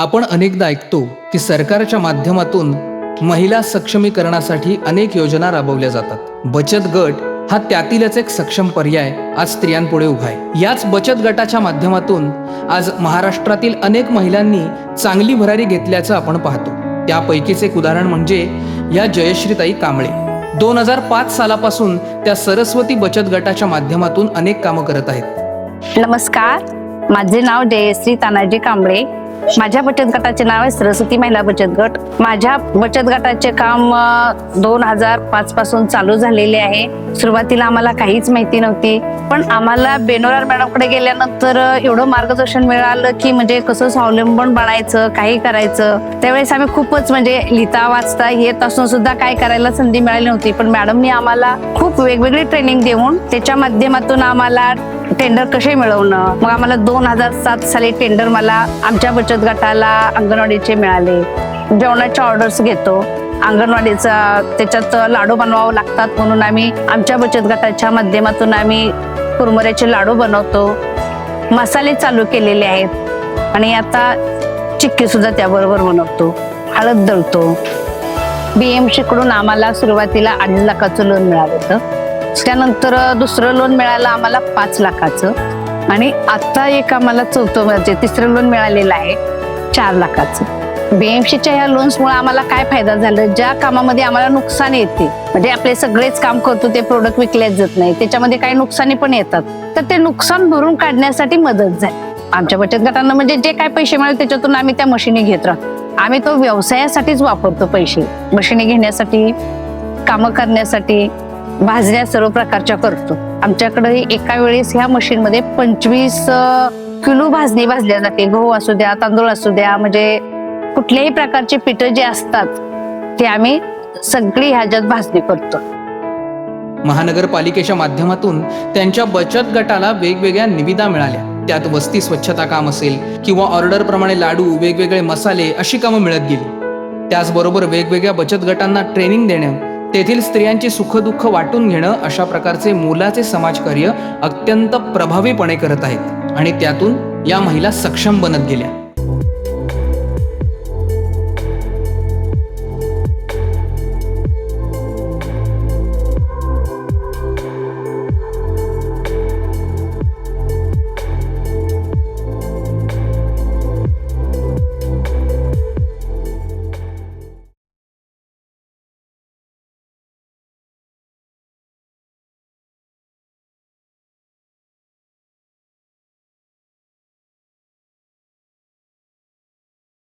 आपण अनेकदा ऐकतो की सरकारच्या माध्यमातून महिला सक्षमीकरणासाठी अनेक योजना राबवल्या जातात. बचत गट हा त्यातीलच एक सक्षम पर्याय आज स्त्रियांपुढे उभा आहे. याच बचत गटाच्या माध्यमातून आज महाराष्ट्रातील अनेक महिलांनी चांगली भरारी घेतल्याचं आपण पाहतो. त्यापैकीच एक उदाहरण म्हणजे या जयश्रीताई कांबळे. दोन हजार पाच सालापासून त्या सरस्वती बचत गटाच्या माध्यमातून अनेक कामं करत आहेत. नमस्कार. माझे नाव जयश्री तानाजी कांबळे. माझ्या बचत गटाचे नाव आहे सरस्वती महिला बचत गट. माझ्या बचत गटाचे काम दोन हजार पाच पासून चालू झालेले आहे. सुरुवातीला आम्हाला काहीच माहिती नव्हती पण आम्हाला बेनोरार मॅडमकडे गेल्यानंतर एवढं मार्गदर्शन मिळालं की म्हणजे कसं स्वावलंबन बनायचं काही करायचं. त्यावेळेस आम्ही खूपच म्हणजे लिहिता वाचता येत असून सुद्धा काय करायला संधी मिळाली नव्हती पण मॅडमनी आम्हाला खूप वेगवेगळी ट्रेनिंग देऊन त्याच्या माध्यमातून आम्हाला टेंडर कसे मिळवणं. मग आम्हाला दोन हजार सात साली टेंडर मला आमच्या बचत बचत गटाला अंगणवाडीचे मिळाले. जेवणाच्या ऑर्डर्स घेतो. अंगणवाडीचा त्याच्यात लाडू बनवावं लागतात म्हणून आम्ही आमच्या बचत गटाच्या माध्यमातून आम्ही कुरमुऱ्याचे लाडू बनवतो. मसाले चालू केलेले आहेत. आणि आता चिक्की सुद्धा त्याबरोबर बनवतो. हळद दळतो. बी एमकडून आम्हाला सुरुवातीला अडीच लाखाचं लोन मिळालं होतं. त्यानंतर दुसरं लोन मिळालं आम्हाला पाच लाखाचं. आणि आता एक आम्हाला चौथं म्हणजे तिसरं लोन मिळालेलं आहे चार लाखाचं. बीएमसीच्या ह्या लोन्समुळे आम्हाला काय फायदा झाला? ज्या कामामध्ये आम्हाला नुकसान येते म्हणजे आपले सगळेच काम करतो ते प्रोडक्ट विकल्याच जात नाही त्याच्यामध्ये काही नुकसानी पण येतात. तर ते नुकसान भरून काढण्यासाठी मदत झाली. आमच्या बचत गटांना म्हणजे जे काय पैसे मिळाले त्याच्यातून आम्ही त्या मशिनी घेत राहतो. आम्ही तो व्यवसायासाठीच वापरतो पैसे. मशिनी घेण्यासाठी कामं करण्यासाठी भाजण्या सर्व प्रकारच्या करतो. आमच्याकडे एका वेळेस ह्या मशीनमध्ये पंचवीस किलो भाजणी भाजल्या जाते. गहू असू द्या तांदूळ असू द्या म्हणजे कुठल्याही प्रकारचे पिठं जे असतात ते आम्ही सगळी ह्याच्यात भाजणी करतो. महानगरपालिकेच्या माध्यमातून त्यांच्या बचत गटाला वेगवेगळ्या निविदा मिळाल्या. त्यात वस्ती स्वच्छता काम असेल किंवा ऑर्डर प्रमाणे लाडू वेगवेगळे मसाले अशी कामं मिळत गेली. त्याचबरोबर वेगवेगळ्या बचत गटांना ट्रेनिंग देणं तेथील स्त्रियांची सुखदुःख वाटून घेणं अशा प्रकारचे मोलाचे समाजकार्य अत्यंत प्रभावीपणे करत आहेत. आणि त्यातून या महिला सक्षम बनत गेल्या.